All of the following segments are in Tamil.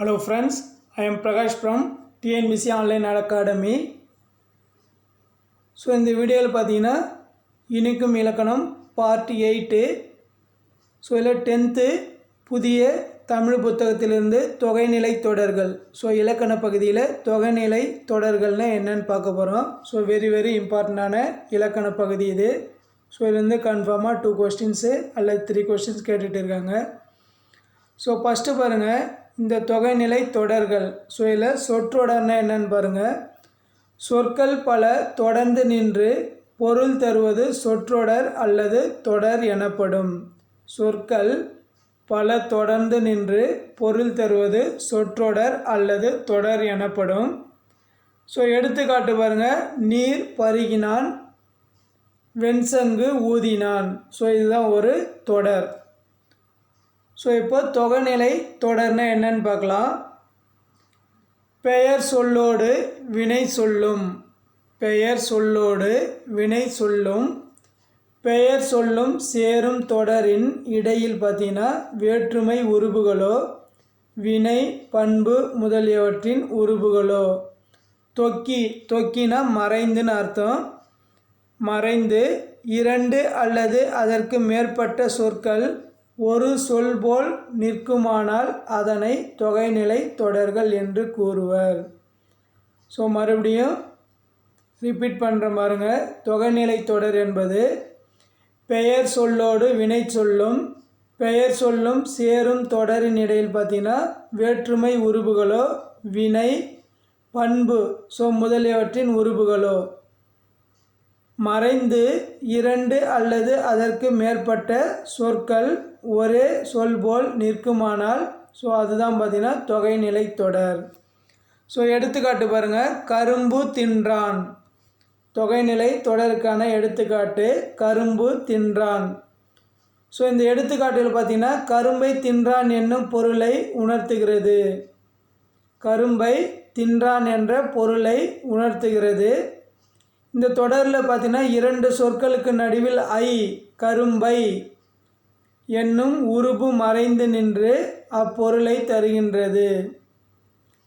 Hello friends I am Prakash from TNPSC online academy so இந்த வீடியோவில் பார்த்தீங்கன்னா இனிக்கும் இலக்கணம் பார்ட் எயிட்டு ஸோ இதில் டென்த்து புதிய தமிழ் புத்தகத்திலிருந்து தொகைநிலை தொடர்கள். ஸோ இலக்கண பகுதியில் தொகைநிலை தொடர்கள்னா என்னன்னு பார்க்க போகிறோம் ஸோ வெரி வெரி இம்பார்ட்டண்ட்டான இலக்கண பகுதி இது. ஸோ இதுலேருந்து கன்ஃபார்மாக டூ கொஸ்டின்ஸு அல்லது த்ரீ கொஸ்டின்ஸ் கேட்டுகிட்டு இருக்காங்க. ஸோ ஃபஸ்ட்டு பாருங்கள் இந்த தொகைநிலை தொடர்கள். ஸோ இதில் சொற்றொடர்னா என்னன்னு பாருங்கள் சொற்கள் பல தொடர்ந்து நின்று பொருள் தருவது சொற்றொடர் அல்லது தொடர் எனப்படும். சொற்கள் பல தொடர்ந்து நின்று பொருள் தருவது சொற்றொடர் அல்லது தொடர் எனப்படும். ஸோ எடுத்துக்காட்டு பாருங்கள் நீர் பருகினான் வெண்சங்கு ஊதினான். ஸோ இதுதான் ஒரு தொடர். ஸோ இப்போ தொகைநிலை தொடர்னா என்னன்னு பார்க்கலாம். பெயர் சொல்லோடு வினை சொல்லும். பெயர் சொல்லோடு வினை சொல்லும். பெயர் சொல்லும் சேரும் தொடரின் இடையில் பார்த்தீங்கன்னா வேற்றுமை உருபுகளோ வினை பண்பு முதலியவற்றின் உருபுகளோ தொக்கி தொக்கினா மறைந்துன்னு அர்த்தம். மறைந்து இரண்டு அல்லது அதற்கு மேற்பட்ட சொற்கள் ஒரு சொல் போல் நிற்குமானால் அதனை தொகைநிலை தொடர்கள் என்று கூறுவர். ஸோ மறுபடியும் ரிப்பீட் பண்ணுற பாருங்க. தொகைநிலை தொடர் என்பது பெயர் சொல்லோடு வினை சொல்லும் பெயர் சொல்லும் சேரும் தொடரின் இடையில் பார்த்தீங்கன்னா வேற்றுமை உருபுகளோ வினை பண்பு ஸோ முதலியவற்றின் உருபுகளோ மறைந்து இரண்டு அல்லது அதற்கு மேற்பட்ட சொற்கள் ஒரே சொல் போல் நிற்குமானால் ஸோ அதுதான் பார்த்தீங்கன்னா தொகைநிலை தொடர். ஸோ எடுத்துக்காட்டு பாருங்கள் கரும்பு தின்றான். தொகைநிலை தொடருக்கான எடுத்துக்காட்டு கரும்பு தின்றான். ஸோ இந்த எடுத்துக்காட்டில் பார்த்திங்கன்னா கரும்பை தின்றான் என்னும் பொருளை உணர்த்துகிறது. கரும்பை தின்றான் என்ற பொருளை உணர்த்துகிறது. இந்த தொடரில் பார்த்தீங்கன்னா இரண்டு சொற்களுக்கு நடுவில் ஐ கரும்பை. என்னும் உருபு மறைந்து நின்று அப்பொருளை தருகின்றது.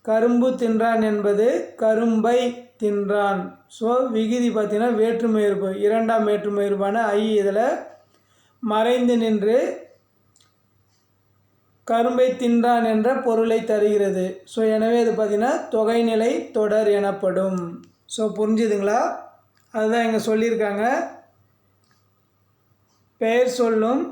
கரும்பு தின்றான் என்பது கரும்பை தின்றான். ஸோ விகுதி பார்த்தீங்கன்னா வேற்றுமை இருப்பு இரண்டாம் வேற்றுமை இருப்பான ஐ இதில் மறைந்து நின்று கரும்பை தின்றான் என்ற பொருளை தருகிறது. ஸோ எனவே இது பார்த்திங்கன்னா தொகைநிலை தொடர் எனப்படும். ஸோ புரிஞ்சுதுங்களா? அதுதான் இங்கே சொல்லியிருக்காங்க. பெயர் சொல்லும்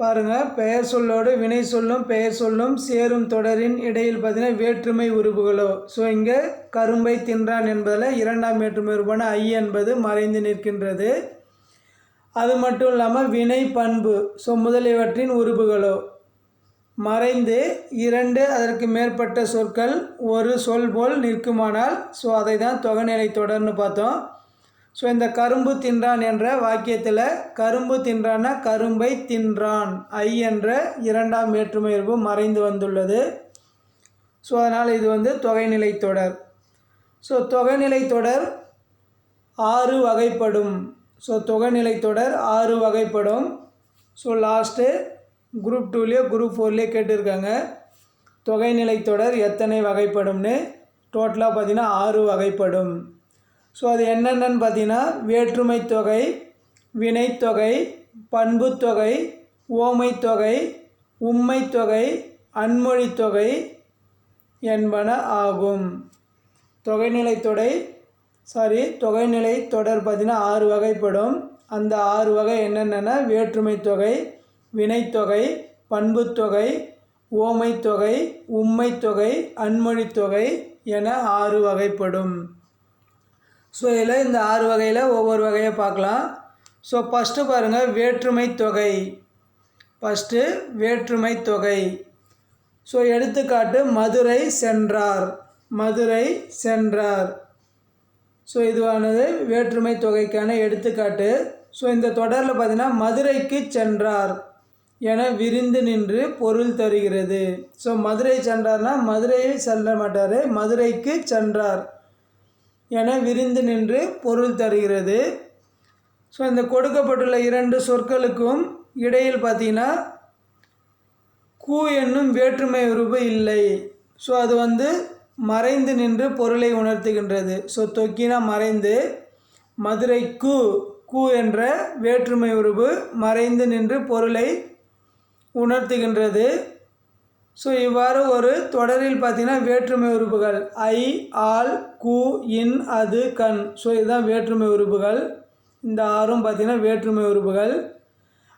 பாருங்கள் பெயர் சொல்லோடு வினை சொல்லும் பெயர் சொல்லும் சேரும் தொடரின் இடையில் பார்த்தீங்கன்னா வேற்றுமை உறுப்புகளோ. ஸோ இங்கே கரும்பை தின்றான் என்பதில் இரண்டாம் வேற்றுமை உறுப்பான ஐ என்பது மறைந்து நிற்கின்றது. அது மட்டும் இல்லாமல் வினை பண்பு ஸோ முதலியவற்றின் உறுப்புகளோ. மறைந்து இரண்டு அதற்கு மேற்பட்ட சொற்கள் ஒரு சொல் போல் நிற்குமானால் ஸோ அதை தான் தொகைநிலை தொடர்னு பார்த்தோம். ஸோ இந்த கரும்பு தின்றான் என்ற வாக்கியத்தில் கரும்பு தின்றான்னா கரும்பை தின்றான். ஐ என்ற இரண்டாம் வேற்றுமையர்பு மறைந்து வந்துள்ளது. ஸோ அதனால் இது வந்து தொகைநிலை தொடர். ஸோ தொகைநிலை தொடர் ஆறு வகைப்படும். ஸோ தொகைநிலை தொடர் ஆறு வகைப்படும். ஸோ லாஸ்ட்டு குரூப் டூலேயோ குரூப் ஃபோர்லேயோ கேட்டிருக்காங்க. தொகைநிலை தொடர் எத்தனை வகைப்படும்னு? டோட்டலாக பார்த்தீங்கன்னா ஆறு வகைப்படும். ஸோ அது என்னென்னு பார்த்தீங்கன்னா வேற்றுமை தொகை வினைத்தொகை பண்புத்தொகை ஓமைத்தொகை உம்மைத்தொகை அன்மொழித்தொகை என்பன ஆகும். தொகைநிலை தொடை சாரி தொகைநிலை தொடர் பார்த்தீங்கன்னா ஆறு வகைப்படும். அந்த ஆறு வகை என்னென்னா வேற்றுமை தொகை வினைத்தொகை பண்புத்தொகை ஓமைத்தொகை உம்மைத்தொகை அன்மொழித்தொகை என ஆறு வகைப்படும். ஸோ இதில் இந்த ஆறு வகையில் ஒவ்வொரு வகையை பார்க்கலாம் ஸோ ஃபஸ்ட்டு பாருங்கள் வேற்றுமை தொகை. ஃபஸ்ட்டு வேற்றுமை தொகை. ஸோ எடுத்துக்காட்டு மதுரை சென்றார். மதுரை சென்றார். ஸோ இதுவானது வேற்றுமை தொகைக்கான எடுத்துக்காட்டு. ஸோ இந்த தொடரில் பார்த்தீங்கன்னா மதுரைக்கு சென்றார் என விரிந்து நின்று பொருள் தருகிறது. ஸோ மதுரை சென்றார்னா மதுரையை செல்ல மாட்டார். மதுரைக்கு சென்றார். என விரிந்து நின்று பொருள் தருகிறது. ஸோ இந்த கொடுக்கப்பட்டுள்ள இரண்டு சொற்களுக்கும் இடையில் பார்த்தீங்கன்னா கூ என்னும் வேற்றுமை உருவு இல்லை. ஸோ அது வந்து மறைந்து நின்று பொருளை உணர்த்துகின்றது. ஸோ தொக்கினா மறைந்து மதுரை கூ கூ என்ற வேற்றுமை உருவு மறைந்து நின்று பொருளை உணர்த்துகின்றது. ஸோ இவ்வாறு ஒரு தொடரில் பார்த்தீங்கன்னா வேற்றுமை உறுப்புகள். ஐ ஆல் கு இன் அது கண். ஸோ இதுதான் வேற்றுமை உறுப்புகள். இந்த ஆறும் பார்த்தீங்கன்னா வேற்றுமை உறுப்புகள்.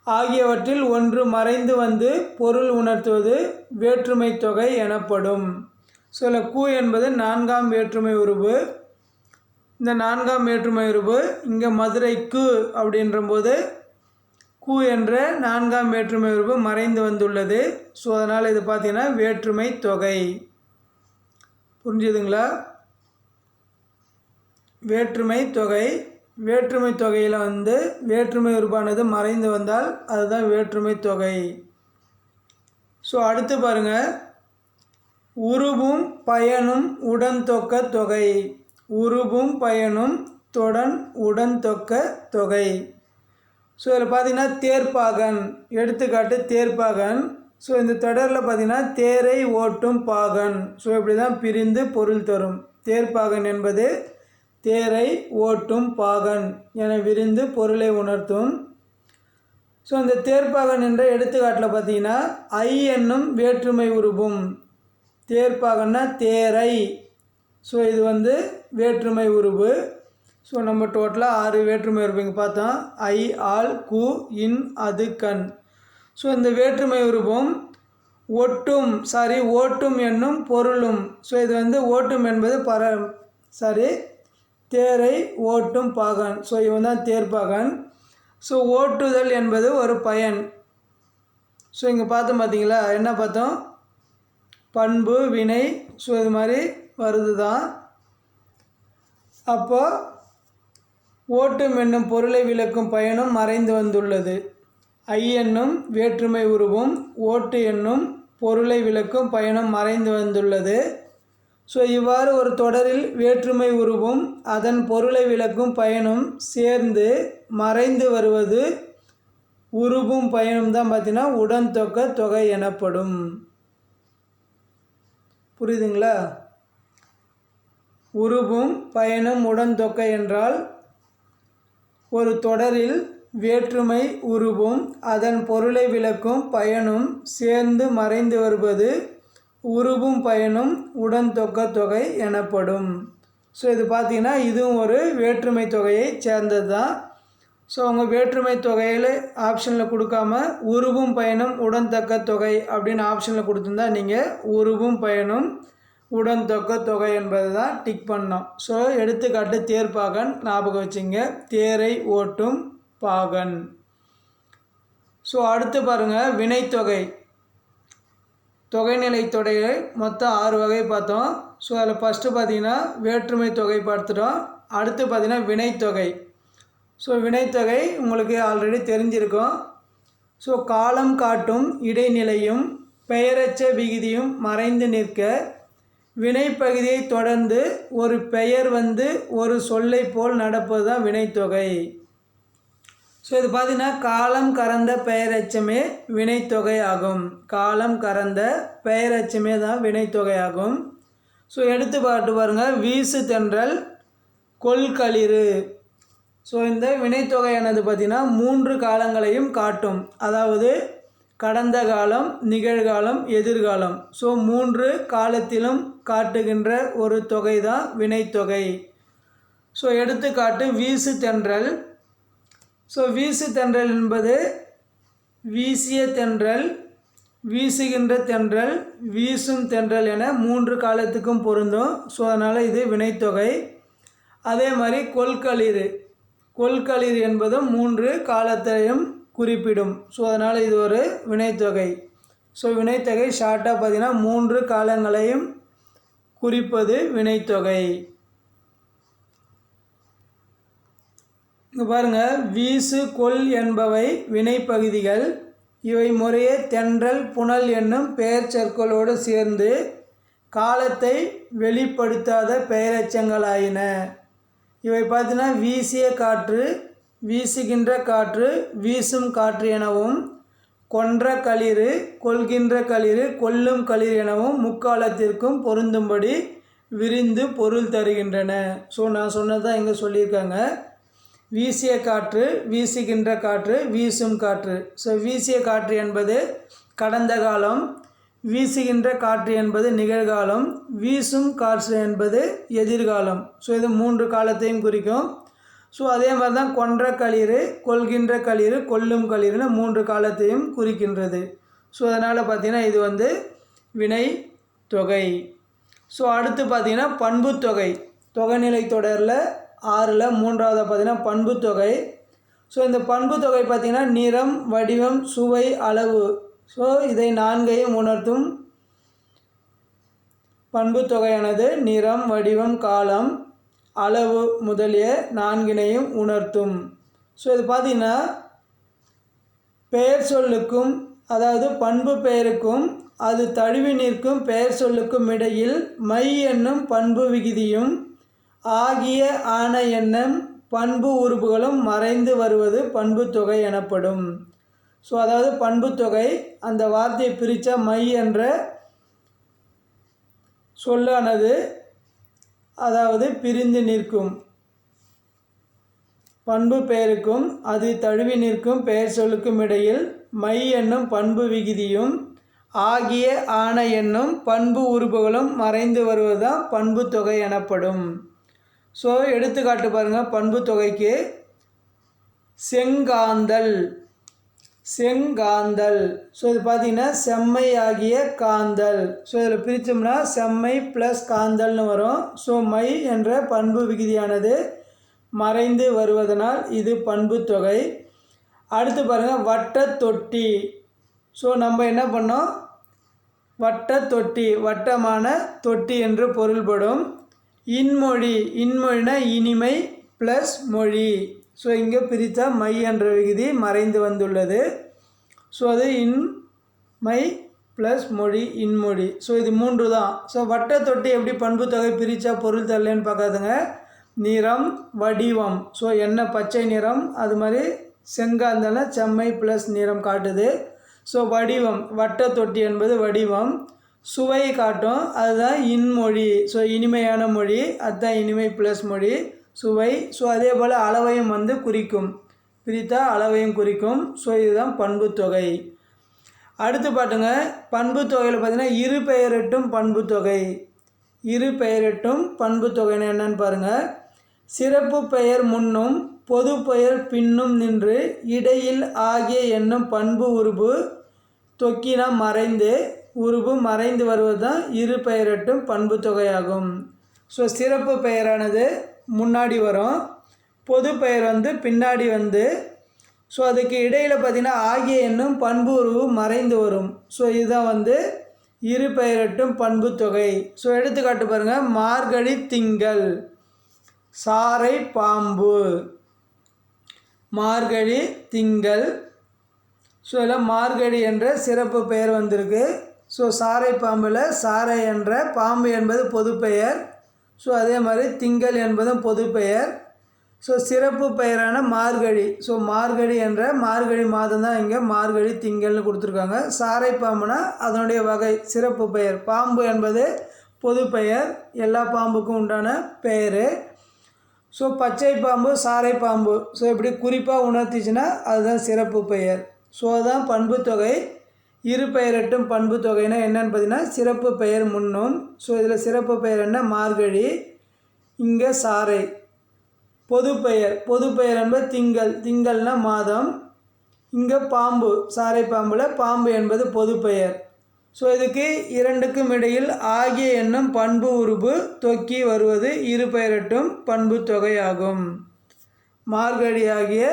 ஆகியவற்றில் ஒன்று மறைந்து வந்து பொருள் உணர்த்துவது வேற்றுமை தொகை எனப்படும். ஸோ இதில் கு என்பது நான்காம் வேற்றுமை உறுப்பு. இந்த நான்காம் வேற்றுமை உறுப்பு இங்கே மதுரைக்கு அப்படின்றபோது கு என்ற நான்காம் வேற்றுமை உறுப்பு மறைந்து வந்துள்ளது. ஸோ அதனால் இது பார்த்திங்கன்னா வேற்றுமை தொகை. புரிஞ்சுதுங்களா? வேற்றுமை தொகை. வேற்றுமை தொகையில் வந்து வேற்றுமை உறுப்பானது மறைந்து வந்தால் அதுதான் வேற்றுமை தொகை. ஸோ அடுத்து பாருங்கள் உருவும் பயனும் உடன் தொக்க தொகை. உருவும் பயனும் தொடன் உடன் தொக்க தொகை. ஸோ இதில் பார்த்தீங்கன்னா தேர்ப்பாகன் எடுத்துக்காட்டு தேர்ப்பாகன். ஸோ இந்த தொடரில் பார்த்தீங்கன்னா தேரை ஓட்டும் பாகன். ஸோ இப்படி தான் பிரிந்து பொருள் தரும். தேர்ப்பாகன் என்பது தேரை ஓட்டும் பாகன் என விரிந்து பொருளை உணர்த்தும். ஸோ இந்த தேர்ப்பாகன் என்ற எடுத்துக்காட்டில் பார்த்தீங்கன்னா ஐ என்னும் வேற்றுமை உருவும். தேர்ப்பாகன்னா தேரை. ஸோ இது வந்து வேற்றுமை உருவு. ஸோ நம்ம டோட்டலாக ஆறு வேற்றுமை உருவு இங்கே பார்த்தோம். ஐ ஆல் கு இன் அது கண். ஸோ இந்த வேற்றுமை உருவம் ஒட்டும் சாரி ஓட்டும் என்னும் பொருளும். ஸோ இது வந்து ஓட்டும் என்பது பர சாரி தேரை ஓட்டும் பாகன். ஸோ இவன் தான் தேர்பாகன் ஸோ ஓட்டுதல் என்பது ஒரு பயன். ஸோ இங்கே பார்த்தோம் பார்த்தீங்களா? என்ன பார்த்தோம்? பண்பு வினை. ஸோ இது மாதிரி வருது தான் அப்போது ஓட்டும் என்னும் பொருளை விளக்கும் பயனும் மறைந்து வந்துள்ளது. ஐ என்னும் வேற்றுமை உருவும் ஓட்டு என்னும் பொருளை விளக்கும் பயனும் மறைந்து வந்துள்ளது. ஸோ இவ்வாறு ஒரு தொடரில் வேற்றுமை உருவும் அதன் பொருளை விளக்கும் பயனும் சேர்ந்து மறைந்து வருவது உருவும் பயனும் தான் பார்த்தீங்கன்னா உடன் தொக்க தொகை எனப்படும். புரியுதுங்களா? உருவும் பயனும் உடன் தொக்கை என்றால் ஒரு தொடரில் வேற்றுமை உருவும் அதன் பொருளை விளக்கும் பயனும் சேர்ந்து மறைந்து வருவது உருவும் பயனும் உடன் தொக்க தொகை எனப்படும். ஸோ இது பார்த்தீங்கன்னா இதுவும் ஒரு வேற்றுமை தொகையை சேர்ந்தது தான். ஸோ அவங்க வேற்றுமை தொகையில் ஆப்ஷனில் கொடுக்காம உருவும் பயனும் உடன் தக்க தொகை அப்படின்னு ஆப்ஷனில் கொடுத்துருந்தா நீங்கள் உருவும் பயனும் உடன் தொக்க தொகை என்பதை தான் டிக் பண்ணோம். ஸோ எடுத்துக்காட்டு தேர் பாகன் ஞாபகம் வச்சுங்க. தேரை ஓட்டும் பாகன். ஸோ அடுத்து பாருங்கள் வினைத்தொகை. தொகைநிலை தொகையை மொத்தம் ஆறு வகை பார்த்தோம். ஸோ அதில் ஃபஸ்ட்டு பார்த்தீங்கன்னா வேற்றுமை தொகை பார்த்துட்டோம். அடுத்து பார்த்தீங்கன்னா வினைத்தொகை. ஸோ வினைத்தொகை உங்களுக்கு ஆல்ரெடி தெரிஞ்சிருக்கும். ஸோ காலம் காட்டும் இடைநிலையும் பெயரச்ச விகுதியும் மறைந்து நிற்க வினைப்பகுதியை தொடர்ந்து ஒரு பெயர் வந்து ஒரு சொல்லை போல் நடப்பது தான் வினைத்தொகை. ஸோ இது பார்த்தீங்கன்னா காலம் கறந்த பெயரச்சமே வினைத்தொகை ஆகும். காலம் கறந்த பெயரச்சமே தான் வினைத்தொகை ஆகும். ஸோ எடுத்து பாட்டு பாருங்கள் வீசு தென்றல் கொள்களிறு ஸோ இந்த வினைத்தொகையானது பார்த்திங்கன்னா மூன்று காலங்களையும் காட்டும். அதாவது கடந்த காலம் நிகழ்காலம் எதிர்காலம். ஸோ மூன்று காலத்திலும் காட்டுகின்ற ஒரு தொகை தான் வினைத்தொகை ஸோ எடுத்துக்காட்டு வீசு தென்றல். ஸோ வீசு தென்றல் என்பது வீசிய தென்றல் வீசுகின்ற தென்றல் வீசும் தென்றல் என மூன்று காலத்துக்கும் பொருந்தும். ஸோ அதனால் இது வினைத்தொகை அதே மாதிரி கொல்களிறு கொல்களிர் என்பதும் மூன்று காலத்தையும் குறிப்பிடும். ஸோ அதனால் இது ஒரு வினைத்தொகை. ஸோ வினைத்தொகை ஷார்ட்டாக பார்த்தீங்கன்னா மூன்று காலங்களையும் குறிப்பது வினைத்தொகை. இங்கே பாருங்கள் வீசு கொல் என்பவை வினைப்பகுதிகள். இவை முறையே தென்றல் புனல் என்னும் பெயர் சொற்களோடு சேர்ந்து காலத்தை வெளிப்படுத்தாத பெயரெச்சங்களாயின. இவை பார்த்தீங்கன்னா வீசிய காற்று வீசுகின்ற காற்று வீசும் காற்று எனவும் கொன்ற களிறு கொள்கின்ற களிறு கொல்லும் களிர் எனவும் முக்காலத்திற்கும் பொருந்தும்படி விரிந்து பொருள் தருகின்றன. ஸோ நான் சொன்னதான் இங்கே சொல்லியிருக்காங்க. வீசிய காற்று வீசுகின்ற காற்று வீசும் காற்று. ஸோ வீசிய காற்று என்பது கடந்த காலம் வீசுகின்ற காற்று என்பது நிகழ்காலம் வீசும் காற்று என்பது எதிர்காலம். ஸோ இது மூன்று காலத்தையும் குறிக்கும். ஸோ அதே மாதிரி தான் கொன்ற களிறு கொள்கின்ற களிறு கொல்லும் களிறுன்னு மூன்று காலத்தையும் குறிக்கின்றது. ஸோ அதனால் பார்த்திங்கன்னா இது வந்து வினை தொகை. ஸோ அடுத்து பார்த்திங்கன்னா பண்புத்தொகை தொகைநிலை தொடரில் ஆறில் மூன்றாவது பார்த்திங்கன்னா பண்புத்தொகை ஸோ இந்த பண்புத்தொகை பார்த்திங்கன்னா நிறம் வடிவம் சுவை அளவு. ஸோ இதை நான்கையும் உணர்த்தும் பண்புத்தொகையானது நிறம் வடிவம் காலம் அளவு முதலிய நான்கினையும் உணர்த்தும். ஸோ இது பார்த்திங்கன்னா பெயர் சொல்லுக்கும் அதாவது பண்பு பெயருக்கும் அது தழுவி நிற்கும் பெயர் சொல்லுக்கும் இடையில் மை என்னும் பண்பு விகுதியும் ஆகிய ஆன எண்ணம் பண்பு உறுப்புகளும் மறைந்து வருவது பண்புத்தொகை எனப்படும். ஸோ அதாவது பண்புத்தொகை அந்த வார்த்தையை பிரித்த மை என்ற சொல்லானது அதாவது பிரிந்து நிற்கும். பண்பு பெயருக்கும் அது தழுவி நிற்கும் பெயர் சொல்லுக்கும் இடையில் மை என்னும் பண்பு விகுதியும் ஆகிய ஆன என்னும் பண்பு உறுப்புகளும் மறைந்து வருவதுதான் பண்பு தொகை எனப்படும். ஸோ எடுத்துக்காட்டு பாருங்கள் பண்பு தொகைக்கு செங்காந்தல். செங்காந்தல். ஸோ இது பார்த்திங்கன்னா செம்மை ஆகிய காந்தல். ஸோ இதில் பிரித்தோம்னா செம்மை ப்ளஸ் காந்தல்னு வரும். ஸோ மை என்ற பண்பு விகுதியானது மறைந்து வருவதனால் இது பண்பு தொகை. அடுத்து பாருங்கள் வட்ட தொட்டி. ஸோ நம்ம என்ன பண்ணோம்? வட்ட தொட்டி வட்டமான தொட்டி என்று பொருள்படும். இன்மொழி இன்மொழினா இனிமை ப்ளஸ் மொழி. ஸோ இங்கே பிரித்தா மை என்ற விகுதி மறைந்து வந்துள்ளது. ஸோ அது இன் மை ப்ளஸ் மொழி இன்மொழி ஸோ இது மூன்று தான் ஸோ வட்ட தொட்டி எப்படி பண்பு தொகை பிரித்தா பொருள் தரலன்னு பார்க்காதுங்க. நிறம் வடிவம். ஸோ என்ன பச்சை நிறம் அது மாதிரி செங்கா செங்காந்தல செம்மை ப்ளஸ் நிறம் காட்டுது. ஸோ வடிவம். வட்ட தொட்டி என்பது வடிவம். சுவை காட்டும். அதுதான் இன்மொழி. ஸோ இனிமையான மொழி. அதுதான் இனிமை ப்ளஸ் மொழி. சுவை. ஸோ அதே போல் அளவையும் வந்து குறிக்கும். பிரித்தா அளவையும் குறிக்கும். ஸோ இதுதான் பண்புத்தொகை அடுத்து பாட்டுங்க. பண்புத்தொகையில் பார்த்தீங்கன்னா இரு பெயரிட்டும் பண்புத்தொகை இரு பெயரிட்டும் பண்புத்தொகைன்னு என்னன்னு பாருங்கள் சிறப்பு பெயர் முன்னும் பொது பெயர் பின்னும் நின்று இடையில் ஆகிய என்னும் பண்பு உருபு தொக்கினா மறைந்து உருபு மறைந்து வருவது தான் இரு பெயரிட்டும் பண்பு தொகையாகும். ஸோ சிறப்பு பெயரானது முன்னாடி வரும். பொது பெயர் வந்து பின்னாடி வந்து. ஸோ அதுக்கு இடையில் பார்த்திங்கன்னா ஆகிய என்னும் பண்பு உருவு மறைந்து வரும். ஸோ இதுதான் வந்து இரு பெயரட்டும் பண்பு தொகை. ஸோ எடுத்துக்காட்டு பாருங்கள் மார்கழி திங்கள். சாறை பாம்பு. மார்கழி திங்கள். ஸோ இதில் மார்கழி என்ற சிறப்பு பெயர் வந்திருக்கு. ஸோ சாறை பாம்பில் சாறை என்ற பாம்பு என்பது பொது பெயர். ஸோ அதே மாதிரி திங்கள் என்பதும் பொதுப்பெயர் ஸோ சிறப்பு பெயரான மார்கழி. ஸோ மார்கழி என்ற மார்கழி மாதம் தான் இங்கே மார்கழி திங்கள்னு கொடுத்துருக்காங்க. சாரை பாம்புனா அதனுடைய வகை சிறப்பு பெயர். பாம்பு என்பது பொது பெயர். எல்லா பாம்புக்கும் உண்டான பெயர். ஸோ பச்சை பாம்பு சாரை பாம்பு. ஸோ இப்படி குறிப்பாக உணர்த்திச்சுன்னா அதுதான் சிறப்பு பெயர். ஸோ அதுதான் பண்பு தொகை. இரு பெயரட்டும் பண்பு தொகைனா என்னென்னு பார்த்தீங்கன்னா சிறப்பு பெயர் முன்னும். ஸோ இதில் சிறப்பு பெயர் என்ன? மார்கழி இங்கே சாறை. பொது பெயர் பொது பெயர் என்பது திங்கள். திங்கள்னா மாதம். இங்கே பாம்பு சாறை பாம்பில் பாம்பு என்பது பொது பெயர். ஸோ இதுக்கு இரண்டுக்கும் இடையில் ஆகிய என்னும் பண்பு உருபு தொக்கி வருவது இரு பெயரட்டும் பண்பு தொகையாகும். மார்கழி ஆகிய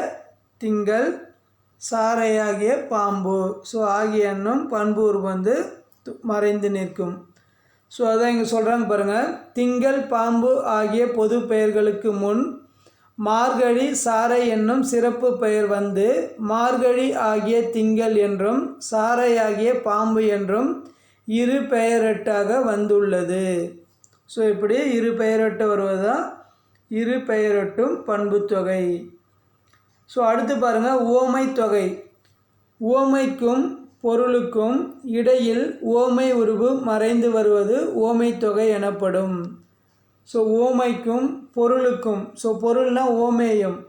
திங்கள் சாரையாகிய பாம்பு. ஸோ ஆகிய என்னும் பண்பூர் வந்து து- மறைந்து நிற்கும். ஸோ அதான் இங்கே சொல்கிறாங்க பாருங்கள் திங்கள் பாம்பு ஆகிய பொது பெயர்களுக்கு முன் மார்கழி சாரை என்னும் சிறப்பு பெயர் வந்து மார்கழி ஆகிய திங்கள் என்றும் சாரை ஆகிய பாம்பு என்றும் இரு பெயரெட்டாக வந்துள்ளது. ஸோ இப்படி இரு பெயரெட்டு வருவதுதான் இரு பெயரெட்டும் பண்புத்தொகை ஸோ அடுத்து பாருங்கள் ஓமை தொகை. ஓமைக்கும் பொருளுக்கும் இடையில் ஓமை உருவு மறைந்து வருவது ஓமை தொகை எனப்படும். ஸோ ஓமைக்கும் பொருளுக்கும் ஸோ பொருள்னா ஓமேயம்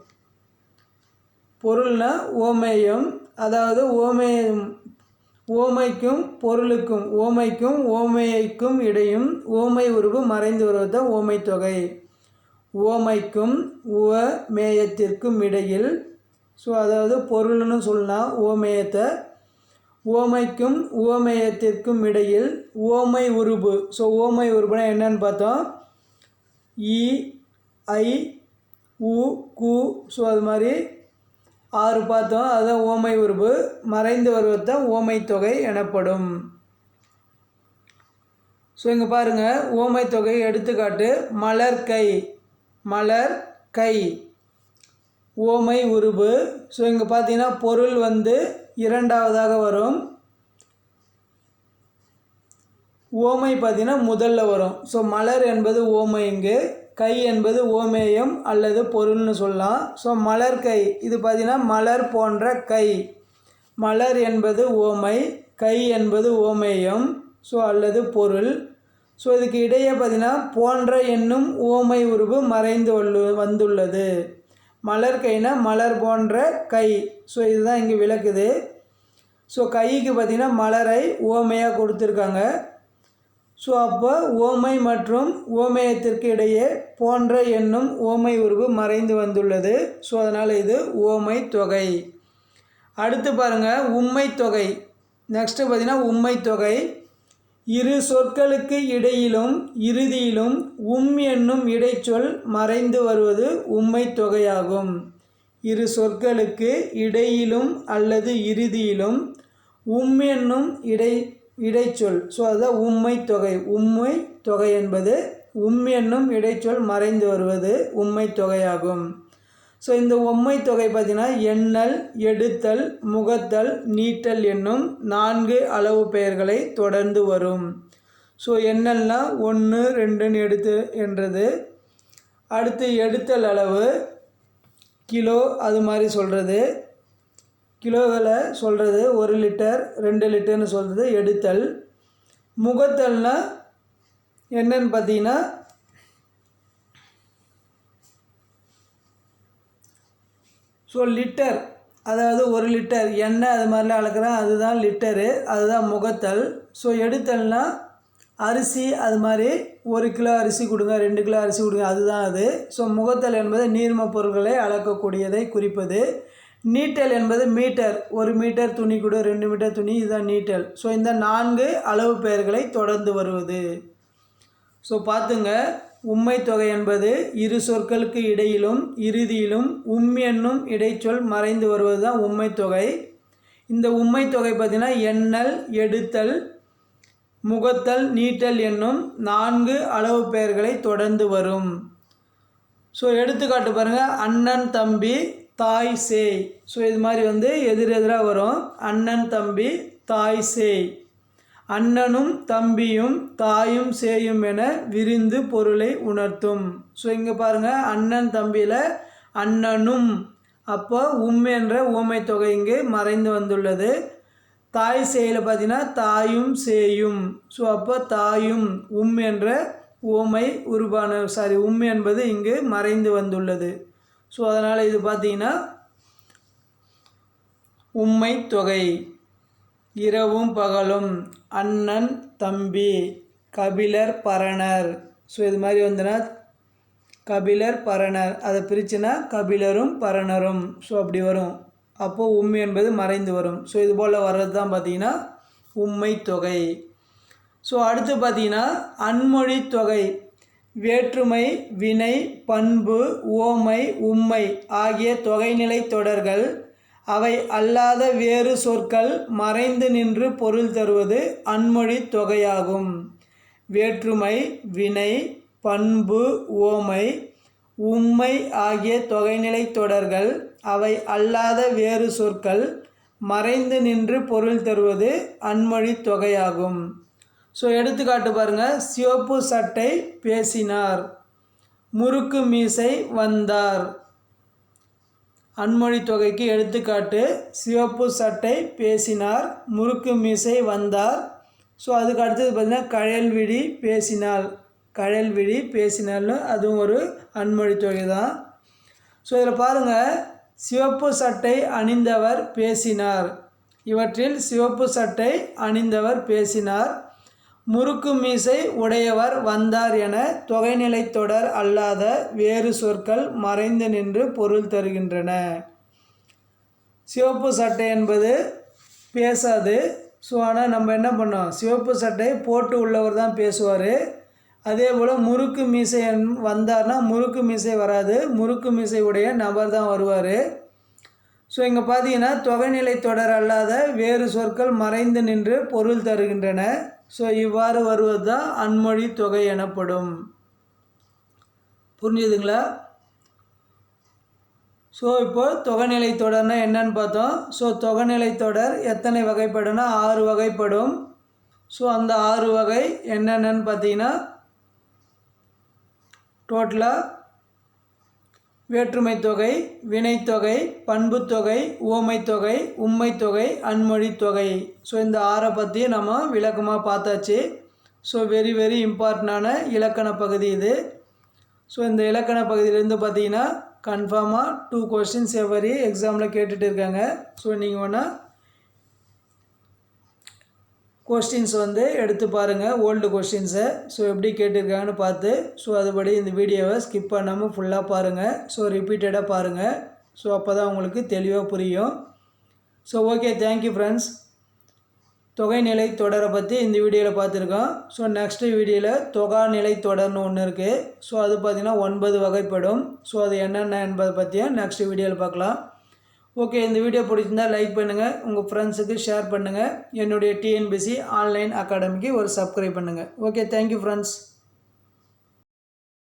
பொருள்னா ஓமேயம் அதாவது ஓமேயம் ஓமைக்கும் பொருளுக்கும் ஓமைக்கும் ஓமையைக்கும் இடையும் ஓமை உருவு மறைந்து வருவது தான் ஓமை தொகை. ஓமைக்கும் உவமேயத்திற்கும் இடையில் ஸோ அதாவது பொருள்னு சொல்லலாம் ஓமேயத்தை ஓமைக்கும் உவமேயத்திற்கும் இடையில் ஓமை உருபு. ஸோ ஓமை உருபுனா என்னன்னு பார்த்தோம்? இ ஐ உ கு. ஸோ அது மாதிரி ஆறு பார்த்தோம். அதுதான் ஓமை உருபு. மறைந்து வருவதுதான் ஓமை தொகை எனப்படும். ஸோ இங்கே பாருங்கள் ஓமை தொகை எடுத்துக்காட்டு மலர் கை மலர் கை. ஓமை உருபு. ஸோ இங்கே பார்த்தீங்கன்னா பொருள் வந்து இரண்டாவதாக வரும். ஓமை பார்த்தீங்கன்னா முதல்ல வரும். ஸோ மலர் என்பது ஓமை இங்கு கை என்பது ஓமேயம் அல்லது பொருள்னு சொல்லலாம். ஸோ மலர் கை. இது பார்த்தீங்கன்னா மலர் போன்ற கை. மலர் என்பது ஓமை கை என்பது ஓமேயம். ஸோ அல்லது பொருள். ஸோ இதுக்கு இடையே பார்த்தீங்கன்னா போன்ற என்னும் ஓமை உருவு மறைந்து உள்ளு வந்துள்ளது. மலர் கைனா மலர் போன்ற கை. ஸோ இதுதான் இங்கே விளக்குது. ஸோ கைக்கு பார்த்திங்கன்னா மலரை ஓமையாக கொடுத்துருக்காங்க. ஸோ அப்போ ஓமை மற்றும் ஓமேயத்திற்கு இடையே போன்ற என்னும் ஓமை உருவு மறைந்து வந்துள்ளது. ஸோ அதனால் இது ஓமை தொகை. அடுத்து பாருங்கள் உம்மை தொகை. நெக்ஸ்ட்டு பார்த்தீங்கன்னா உம்மை தொகை. இரு சொற்களுக்கு இடையிலும் இறுதியிலும் உம் என்னும் இடைச்சொல் மறைந்து வருவது உம்மை தொகையாகும். இரு சொற்களுக்கு இடையிலும் அல்லது இறுதியிலும் உம் என்னும் இடை இடைச்சொல் ஸோ அதுதான் உம்மை தொகை. உம்மை தொகை என்பது உம் என்னும் இடைச்சொல் மறைந்து வருவது உம்மை தொகையாகும். ஸோ இந்த ஒம்மை தொகை பார்த்திங்கன்னா எண்ணல் எடுத்தல் முகத்தல் நீட்டல் என்னும் நான்கு அளவு பெயர்களை தொடர்ந்து வரும். ஸோ எண்ணல்னால் ஒன்று ரெண்டுன்னு எடுத்து என்றது. அடுத்து எடுத்தல் அளவு கிலோ அது மாதிரி சொல்கிறது கிலோவில் சொல்கிறது ஒரு லிட்டர் ரெண்டு லிட்டர்னு சொல்கிறது எடுத்தல். முகத்தல்னால் என்னன்னு பார்த்தீங்கன்னா ஸோ லிட்டர் அதாவது ஒரு லிட்டர் எண்ணெய் அது மாதிரிலாம் அளக்குறேன். அதுதான் லிட்டரு அதுதான் முகத்தல். ஸோ எடுத்தல்னால் அரிசி அது மாதிரி ஒரு கிலோ அரிசி கொடுங்க ரெண்டு கிலோ அரிசி கொடுங்க அதுதான் அது. ஸோ முகத்தல் என்பது நீர்ம பொருட்களை அளக்கக்கூடியதை குறிப்பது. நீட்டல் என்பது மீட்டர் ஒரு மீட்டர் துணி கொடு ரெண்டு மீட்டர் துணி இதுதான் நீட்டல். ஸோ இந்த நான்கு அளவு பெயர்களை தொடர்ந்து வருவது. ஸோ பார்த்துங்க. உம்மை தொகை என்பது இரு சொற்களுக்கு இடையிலும் இறுதியிலும் உம் என்னும் இடைச்சொல் மறைந்து வருவது தான் உம்மை தொகை. இந்த உம்மை தொகை பார்த்திங்கன்னா எண்ணல் எடுத்தல் முகத்தல் நீட்டல் என்னும் நான்கு அளவு பெயர்களை தொடர்ந்து வரும். ஸோ எடுத்துக்காட்டு பாருங்கள் அண்ணன் தம்பி தாய் சேய். ஸோ இது மாதிரி வந்து எதிரெதிராக வரும். அண்ணன் தம்பி தாய் சேய். அண்ணனும் தம்பியும் தாயும் சேயும் என விரிந்து பொருளை உணர்த்தும். ஸோ இங்கே பாருங்கள் அண்ணன் தம்பியில் அண்ணனும் அப்போ உம் என்ற ஊமை தொகை இங்கே மறைந்து வந்துள்ளது. தாய் சேயில் பார்த்தீங்கன்னா தாயும் சேயும். ஸோ அப்போ தாயும் உம் என்ற ஓமை உருவான சாரி உம் என்பது இங்கு மறைந்து வந்துள்ளது. ஸோ அதனால் இது பார்த்தீங்கன்னா உம்மை தொகை. இரவும் பகலும் அண்ணன் தம்பி கபிலர் பரணர். ஸோ இது மாதிரி வந்துன்னா கபிலர் பரணர். அதை பிரிச்சுன்னா கபிலரும் பரணரும். ஸோ அப்படி வரும். அப்போது உண்மை என்பது மறைந்து வரும். ஸோ இது போல் வர்றது தான் பார்த்தீங்கன்னா உண்மை தொகை. ஸோ அடுத்து பார்த்திங்கன்னா அன்மொழி தொகை. வேற்றுமை வினை பண்பு ஓமை உம்மை ஆகிய தொகைநிலை தொடர்கள் அவை அல்லாத வேறு சொற்கள் மறைந்து நின்று பொருள் தருவது அன்மொழி தொகையாகும். வேற்றுமை வினை பண்பு ஓமை உம்மை ஆகிய தொகைநிலை தொடர்கள் அவை அல்லாத வேறு சொற்கள் மறைந்து நின்று பொருள் தருவது அன்மொழி தொகையாகும். ஸோ எடுத்துக்காட்டு பாருங்கள் சிவப்பு சட்டை பேசினார். முறுக்கு மீசை வந்தார். அன்மொழி தொகைக்கு எடுத்துக்காட்டு சிவப்பு சட்டை பேசினார் முறுக்கு மீசை வந்தார். ஸோ அதுக்கு அடுத்தது பார்த்திங்கன்னா கழல்விழி பேசினாள். கழல்விழி பேசினால்னு அதுவும் ஒரு அன்மொழி தொகை தான். ஸோ இதில் பாருங்கள் சிவப்பு சட்டை அணிந்தவர் பேசினார். இவற்றில் சிவப்பு சட்டை அணிந்தவர் பேசினார். முறுக்கு மீசை உடையவர் வந்தார் என தொகைநிலை தொடர் அல்லாத வேறு சொற்கள் மறைந்து நின்று பொருள் தருகின்றன. சிவப்பு சட்டை என்பது பேசாது. ஸோ ஆனால் நம்ம என்ன பண்ணோம்? சிவப்பு சட்டை போட்டு உள்ளவர் தான் பேசுவார். அதே போல் முறுக்கு மீசை என்- வந்தார்னா முறுக்கு மீசை வராது. முறுக்கு மீசை உடைய நபர் தான் வருவார். ஸோ இங்கே பார்த்தீங்கன்னா தொகைநிலை தொடர் அல்லாத வேறு சொற்கள் மறைந்து நின்று பொருள் தருகின்றன. ஸோ இவ்வாறு வருவது தான் அன்மொழி தொகை எனப்படும். புரிஞ்சுதுங்களா? ஸோ இப்போ தொகைநிலை தொடர்னா என்னன்னு பார்த்தோம். ஸோ தொகைநிலை தொடர் எத்தனை வகைப்படும்னா ஆறு வகைப்படும். ஸோ அந்த ஆறு வகை என்னென்னு பார்த்தீங்கன்னா டோட்டலாக வேற்றுமை தொகை வினைத்தொகை பண்புத்தொகை உவமைத்தொகை உண்மைத்தொகை அன்மொழி தொகை ஸோ இந்த ஆறை பற்றி நம்ம விளக்கமாக பார்த்தாச்சு. ஸோ வெரி வெரி இம்பார்ட்டண்டான இலக்கண பகுதி இது. ஸோ இந்த இலக்கண பகுதியிலேருந்து பார்த்தீங்கன்னா கன்ஃபார்மாக டூ கொஸ்டின்ஸ் எவரி எக்ஸாமில் கேட்டுகிட்டு இருக்காங்க. ஸோ நீங்கள் வேணால் கொஸ்டின்ஸ் வந்து எடுத்து பாருங்கள் ஓல்டு கொஸ்டின்ஸை ஸோ எப்படி கேட்டிருக்காங்கன்னு பார்த்து. ஸோ அதுபடி இந்த வீடியோவை ஸ்கிப் பண்ணாமல் ஃபுல்லாக பாருங்கள் ஸோ ரிப்பீட்டடாக பாருங்கள் ஸோ அப்போ தான் உங்களுக்கு தெளிவாக புரியும். ஸோ ஓகே தேங்க்யூ ஃப்ரெண்ட்ஸ் தொகை நிலை தொடரை பற்றி இந்த வீடியோவில் பார்த்துருக்கோம். ஸோ நெக்ஸ்ட்டு வீடியோவில் தொகாநிலை தொடர்னு ஒன்று இருக்குது ஸோ அது பார்த்திங்கன்னா ஒன்பது வகைப்படும். ஸோ அது என்னென்ன என்பதை பற்றியும் நெக்ஸ்ட் வீடியோவில் பார்க்கலாம். ஓகே இந்த வீடியோ பிடிச்சிருந்தால் லைக் பண்ணுங்கள் உங்கள் ஃப்ரெண்ட்ஸுக்கு ஷேர் பண்ணுங்கள் என்னுடைய டிஎன்பிசி ஆன்லைன் அகாடமிக்கு ஒரு சப்ஸ்கிரைப் பண்ணுங்கள் ஓகே தேங்க்யூ ஃப்ரெண்ட்ஸ்